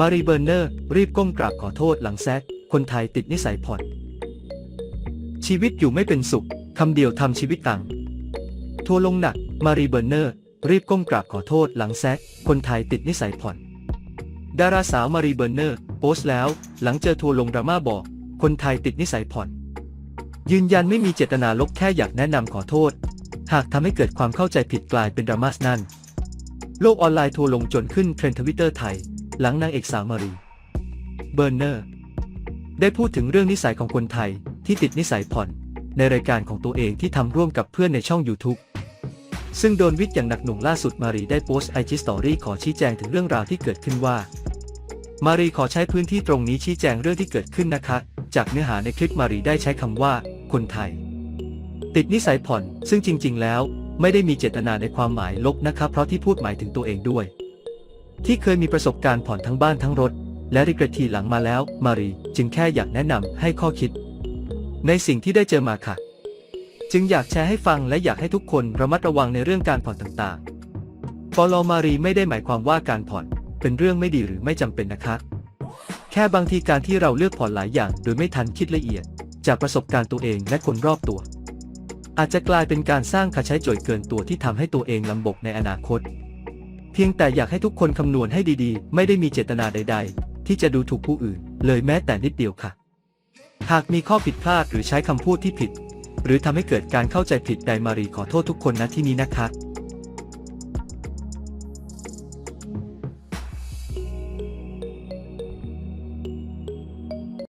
มารีเบอร์เนอร์ รีบก้มกราบขอโทษหลังแซกคนไทยติดนิสัยผ่อน ชีวิตอยู่ไม่เป็นสุขคำเดียวทำชีวิตตังทัวลงหนัก มารีเบอร์เนอร์ รีบก้มกราบขอโทษหลังแซกคนไทยติดนิสัยผ่อน ดาราสาวมารีเบอร์เนอร์ โพสต์แล้ว หลังเจอทัวลงดราม่าบอก คนไทยติดนิสัยผ่อน ยืนยันไม่มีเจตนาลบแค่อยากแนะนำขอโทษ หากทำให้เกิดความเข้าใจผิดกลายเป็นดราม่านั่น โลกออนไลน์ทัวลงจนขึ้นเทรนด์ทวิตเตอร์ไทย หลังนางเอกสาวมารี เบอร์เนอร์ ได้พูดถึงเรื่องนิสัยของคนไทยที่ติดนิสัยผ่อน ในรายการของตัวเองที่ทำร่วมกับเพื่อนในช่อง YouTube ซึ่งโดนวิทย์อย่างหนักหน่วงล่าสุดมารีได้โพสต์ไอจีสตอรี่ขอชี้แจงถึงเรื่องราวที่เกิดขึ้นว่า มารีขอใช้พื้นที่ตรงนี้ชี้แจงเรื่องที่เกิดขึ้นนะคะ จากเนื้อหาในคลิปมารีได้ใช้คำว่า คนไทย ติดนิสัยผ่อน ซึ่งจริง ๆ แล้ว ไม่ได้มีเจตนาในความหมายลบนะครับเพราะที่พูดหมายถึงตัวเองด้วย ที่เคยมีประสบการณ์ผ่อนทั้งบ้านทั้งรถ และริกรทีหลังมาแล้ว มารีจึงแค่อยากแนะนำให้ข้อคิด ในสิ่งที่ได้เจอมาค่ะ จึงอยากแชร์ให้ฟังและอยากให้ทุกคนระมัดระวังในเรื่องการผ่อนต่างๆปลอมารีไม่ได้หมายความว่าการผ่อนเป็นเรื่องไม่ดีหรือไม่จำเป็นนะคะแค่บางทีการที่เราเลือกผ่อนหลายอย่าง โดยไม่ทันคิดละเอียด จากประสบการณ์ตัวเองและคนรอบตัว อาจจะกลายเป็นการสร้างค่าใช้จ่ายเกินตัวที่ทำให้ตัวเองลำบากในอนาคต เพียงแต่อยากให้ทุกคนคำนวณให้ดีๆ ไม่ได้มีเจตนาใด ๆ ที่จะดูถูกผู้อื่น เลยแม้แต่นิดเดียวค่ะ หากมีข้อผิดพลาดหรือใช้คำพูดที่ผิด หรือทำให้เกิดการเข้าใจผิดใดมารีขอโทษทุกคนณที่นี้นะคะ